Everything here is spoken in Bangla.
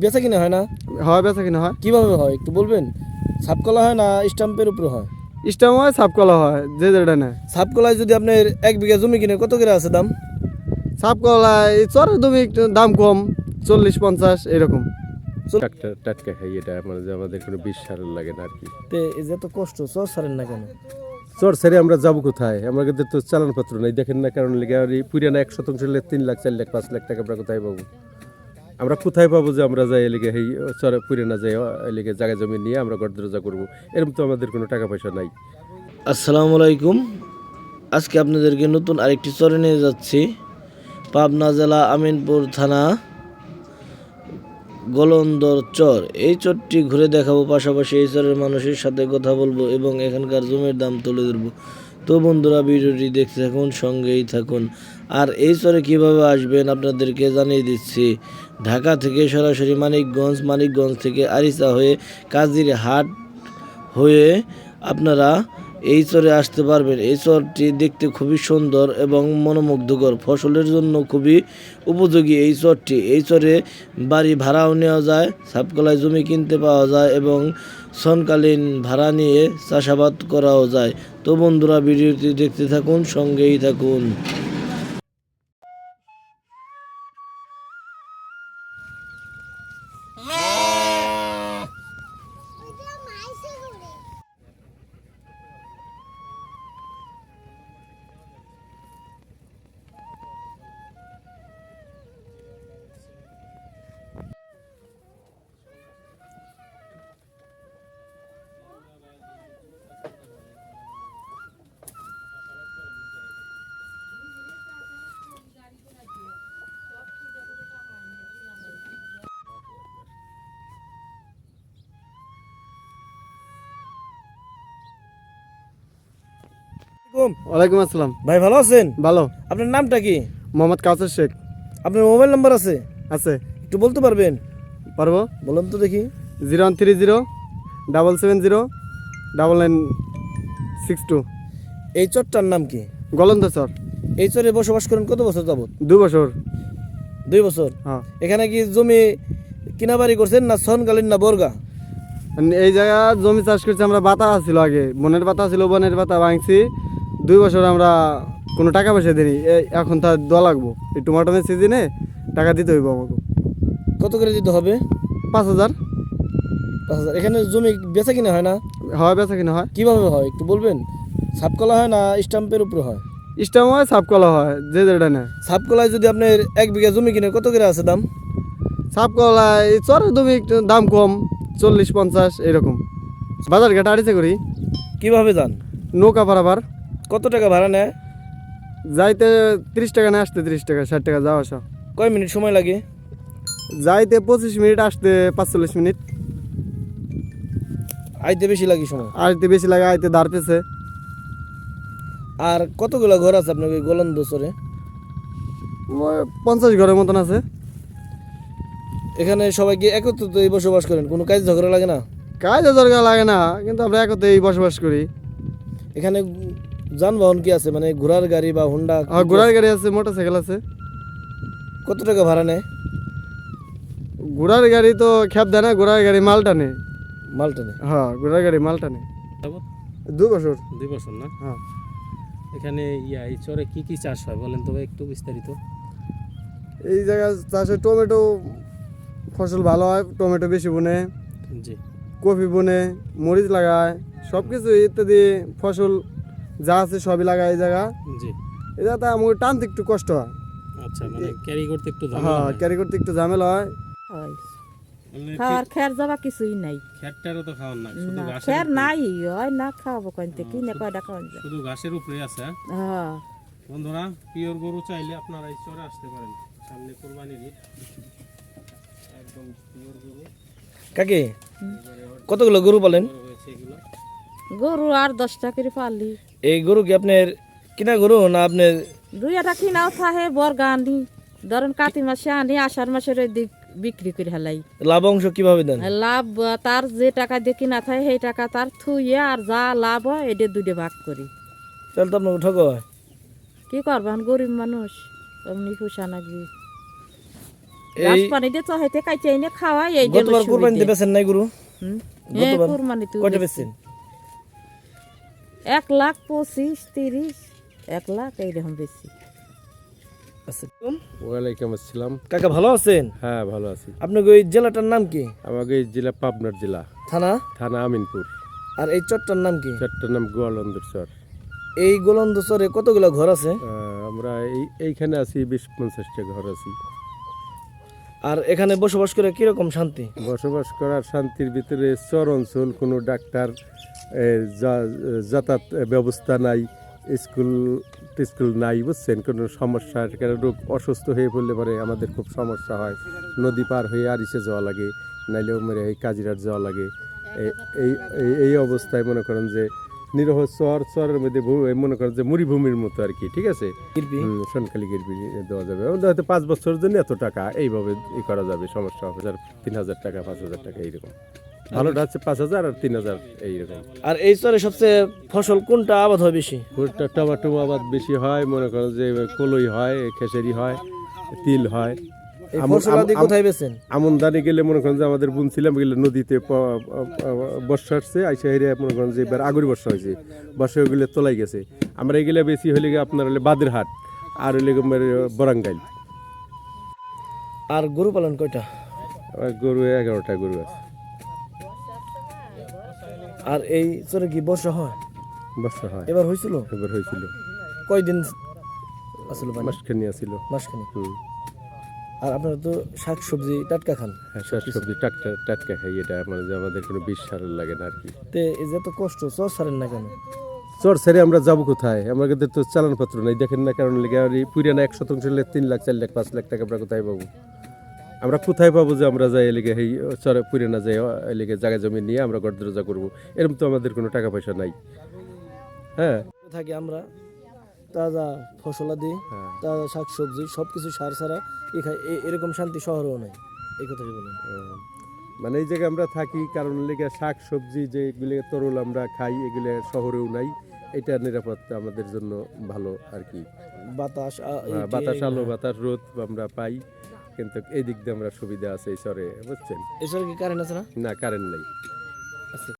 বেচা কিনা হয় না? হয় বেচা কিনা হয়। কীভাবে হয় একটু বলবেন? ছাপকলা হয় না স্টাম্পের উপরে হয়? স্টাম হয় সাপকলা হয় যে যেটা নেয়। ছাপকলায় যদি আপনার এক বিঘা জমি কিনে কত করে আছে দাম? সাপকলা এই চরের তুমি একটু দাম কম চল্লিশ পঞ্চাশ এরকম। টাটকা টাটকা খাই এটা মানে যে আমাদের কোনো বিষ সার লাগে না আর কি। তে এই যে এত কষ্ট চর সারেন না কেন? চর ছেড়ে আমরা যাব কোথায়? আমাদের তো চালান পত্র নাই দেখেন না কারণ লেগে আর এই পুরিয়ানা এক শতাংশ তিন লাখ চার লাখ পাঁচ লাখ টাকা আমরা কোথায় পাবো? আমরা কোথায় পাবো যে আমরা যাই এলিগে এই চরে না যাই এলিগে জায়গা জমি নিয়ে আমরা ঘর দরজা করব। এরকম তো আমাদের কোনো টাকা পয়সা নাই। আসসালামু আলাইকুম। আজকে আপনাদেরকে নতুন আরেকটি চরে নিয়ে যাচ্ছি। পাবনা জেলা আমিনপুর থানা গলন্দর চর। এই চরটি ঘুরে দেখাবো, পাশাপাশি এই চরের মানুষের সাথে কথা বলব এবং এখানকার জমির দাম তুলে ধরবো। তো বন্ধুরা ভিডিওটি দেখতে থাকুন, সঙ্গেই থাকুন। আর এই চরে কীভাবে আসবেন আপনাদেরকে জানিয়ে দিচ্ছি। ঢাকা থেকে সরাসরি মানিকগঞ্জ মানিকগঞ্জ থেকে আরিচা হয়ে কাজির হাট হয়ে আপনারা এই চরে আসতে পারবেন। এই চরটি দেখতে খুবই সুন্দর এবং মনোমুগ্ধকর। ফসলের জন্য খুবই উপযোগী এই চরটি। এই চরে বাড়ি ভাড়াও নেওয়া যায় সাপকলায় জমি কিনতে পাওয়া যায় এবং সনকালীন ভাড়া নিয়ে চাষাবাদ করাও যায়। তো বন্ধুরা ভিডিওটি দেখতে থাকুন সঙ্গেই থাকুন। ওয়ালাইকুম আসসালাম। ভাই ভালো আছেন? ভালো। আপনার নামটা কি? মোহাম্মদ কাউসার শেখ। আপনার মোবাইল নাম্বার আছে? আছে। একটু বলতে পারবেন? পারব? বলুন তো দেখি। Zero one three zero double seven zero double nine six two. এই চরটার নাম কি? গলন্দ স্যার এই চরে বসবাস করেন কত বছর যাবত দু বছর। দুই বছর? হ্যাঁ। এখানে কি জমি কিনা বাড়ি করছেন না সনকালীন না বর্গা? এই জায়গা জমি চাষ করছি আমরা বাতা ছিল আগে। বনের পাতা ছিল বনের পাতা ভাঙছি। দুই বছর আমরা কোনো টাকা পয়সা দিই এখন তার দেওয়া লাগবো। এই টমাটোমের সিজনে টাকা দিতে হইব আমাকে। কত করে দিতে হবে? পাঁচ হাজার। পাঁচ হাজার। এখানে জমি বেচা কিনা হয় না? হয় বেচা কিনা হয়। কীভাবে হয়? একটু বলবেন? সাপকলা হয় না স্টাম্পের উপরে হয়? স্টাম হয় সাপকলা হয় যে যেটা নেয়। সাপকলায় যদি আপনার এক বিঘা জমি কিনে কত করে আছে দাম? সাপকলা এই চরের জমি একটু দাম কম চল্লিশ পঞ্চাশ এরকম। বাজার ঘাট আড়িতে করি। কীভাবে যান? নৌকা পারাবার কত টাকা ভাড়া নেয়? যাইতে তিরিশ টাকা না আসতে তিরিশ টাকা ষাট টাকা যাওয়া আসা। কয় মিনিট সময় লাগে? যাইতে পঁচিশ মিনিট আসতে পাঁচচল্লিশ মিনিট। আইতে বেশি লাগে সময়? আইতে বেশি লাগে আইতে দাঁড়তেছে আর কতগুলো ঘর আছে আপনার ওই গোলন্দ চরে? পঞ্চাশ ঘরের মতন আছে। এখানে সবাইকে একত্রিত এই বসবাস করেন কোনো কাজ ঝগড়া লাগে না? কাজে দরকার লাগে না কিন্তু আমরা একতেই বসবাস করি। এখানে যানবাহন কি আছে? মানে ঘোড়ার গাড়ি বা হুন্ডা ঘোড়ার গাড়ি আছে মোটর সাইকেল আছে। কত টাকা ভাড়া নেয়? ঘোড়ার গাড়ি তো খেপ দেয় না ঘোড়ার গাড়ি মাল টানে। মালটা নেই হ্যাঁ ঘোড়ার গাড়ি মাল টানে। যাবত দু বছর। দুই বছর না? হ্যাঁ। এখানে ইয়া এই চরে কি কি চাষ হয় বলেন তবে একটু বিস্তারিত। এই জায়গায় চাষে টমেটো ফসল ভালো হয় টমেটো বেশি বনে। জি। কফি বনে মরিচ লাগায় সব কিছু ইত্যাদি ফসল যা আছে সবই লাগায় এই জায়গা। জি। এই জায়গাতে আমাকে টানতে একটু কষ্ট হয়। আচ্ছা মানে ক্যারি করতে একটু ঝামেলা হ্যাঁ হয়। ক্যারি করতে একটু ঝামেলা হয়। হয়। মানে খাওয়ার খের যাবা কিছুই নাই। খেরটারও তো খাওয়ার নাই শুধু ঘাসের খের নাই হয় না খাওয়াবো কিনে কয়টা খাওয়ান যায়। শুধু ঘাসের উপরে আছে। হ্যাঁ? হ্যাঁ বন্ধুরা পিওর গরু চাইলে আপনারা এই চরে আসতে পারেন। সামনে কোরবানির ঈদ। একদম পিওর গরু। কাকে কতগুলো গরু এগুলো। গরু আর দশটা করে পারলি এই গরু কি আপনার কিনা গরু না আপনার দুই একটা কিনাও থাহে বর্গা আনি ধরেন কাতি মাসে আনি আষাঢ় মাসের দিক বিক্রি করে হেলাই। লাভ অংশ কীভাবে দেন? লাভ তার যে টাকা দিয়ে কিনা থাকে সেই টাকা তার থুইয়ে আর যা লাভ হয় এটা দুটো ভাগ করি। তাহলে তো আপনার ঠক হয়। কি করবেন গরিব মানুষ অমনি খুশা নাকি এই পানি দিয়ে চহাইতে কাইতে এনে খাওয়াই এই গতবার কুরবানিতে বেছেন নাই গরু? হুম? গতবার কুরবানি কয়টা বেচছেন এক লাখ পঁচিশ তিরিশ এক লাখ এইরকম বেশি। ওয়ালাইকুম আসসালাম। কাকা ভালো আছেন? হ্যাঁ ভালো আছি। আপনাকে ওই জেলাটার নাম কি? আমাকে এই জেলা পাবনার জেলা। থানা? থানা আমিনপুর। আর এই চরটার নাম কি? চারটার নাম গোয়ালন্দর চর। এই গোলন্দ চরে কতগুলো ঘর আছে? আমরা এই এইখানে আছি বিশ পঞ্চাশটা ঘর আছি। আর এখানে বসবাস করে কীরকম শান্তি? বসবাস করার শান্তির ভিতরে চর অঞ্চল কোনো ডাক্তার যাতায়াত ব্যবস্থা নাই, স্কুল টিস্কুল নাই, বুঝছেন? কোনো সমস্যা রোগ অসুস্থ হয়ে পড়লে পরে আমাদের খুব সমস্যা হয়। নদী পার হয়ে আরিসে যাওয়া লাগে নাইলেও মেরে এই কাজিরাট যাওয়া লাগে। এই- এই অবস্থায় মনে করেন যে নিরহ চর চরের মধ্যে মনে করেন যে মরুভূমির মতো আর কি ঠিক আছে? সোনকালি গিরবি দেওয়া যাবে। হয়তো পাঁচ বছরের জন্য এত টাকা এইভাবে ই করা যাবে সমস্যা হবে। তিন হাজার টাকা পাঁচ হাজার টাকা এইরকম। ভালোটা হচ্ছে পাঁচ হাজার আর তিন হাজার এইরকম। আর এই চরে সবচেয়ে ফসল কোনটা আবাদ হয় বেশি? ভুট্টা টমাটো আবাদ বেশি হয় মনে করেন যে কলই হয় খেসারি হয় তিল হয়। কোথায় বেছেন আমনদানি গেলে মনে করেন যে আমাদের বুনছিলাম গেলে নদীতে বর্ষা আসছে আইসা হেরে মনে করেন যে এবার আগরি বর্ষা হয়েছে। বর্ষা হয়ে গেলে তোলাই গেছে। আমরা এগুলো বেশি হলে আপনার হলে বাদেরহাট আর হলে বরাঙ্গাইল। আর গরু পালন কয়টা? গরু এগারোটা গরু আছে। আর এই চরে কি বর্ষা হয়? বর্ষা হয়। এবার হয়েছিল এবার হয়েছিল কয়দিন আসলে পানি মাসখানি আসিল। মাসখানে। হুম। আর আপনারা তো শাক সবজি টাটকা খান। হ্যাঁ শাক সবজি টাটকা টাটকা খাই এটা মানে যে আমাদের কোনো বিষ সার লাগে না আর কি। তে এই যে এত কষ্ট চর ছাড়েন না কেন? চর ছেড়ে আমরা যাব কোথায়? আমাদের তো চালান পত্র নাই দেখেন না কারণ লেগে আর পুরানা এক শতাংশ হলে তিন লাখ চার লাখ পাঁচ লাখ টাকা আমরা কোথায় পাবো? আমরা কোথায় পাবো যে আমরা যাই এলিগে এই চরে পুরানা যাই এলিগে জায়গা জমি নিয়ে আমরা ঘর দরজা করব? এরকম তো আমাদের কোনো টাকা পয়সা নাই। হ্যাঁ। থাকি আমরা। তাজা ফসলাদি হ্যাঁ। তাজা শাক সবজি সব কিছু সার ছাড়া এখানে এরকম শান্তি শহরেও নাই। এই কথাটি বলেন। মানে এই জায়গায় আমরা থাকি কারণ লেগে শাক সবজি যেগুলো তরল আমরা খাই এগুলো শহরেও নাই। এটা নিরাপত্তা আমাদের জন্য ভালো আর কি। বাতাস আ- বাতাস আলো বাতাস রোদ আমরা পাই কিন্তু এই দিক দিয়ে আমরা সুবিধা আছে এই চরে বুঝছেন? এছাড়া কি কারেন্ট আছে না? না কারেন্ট নাই। আচ্ছা।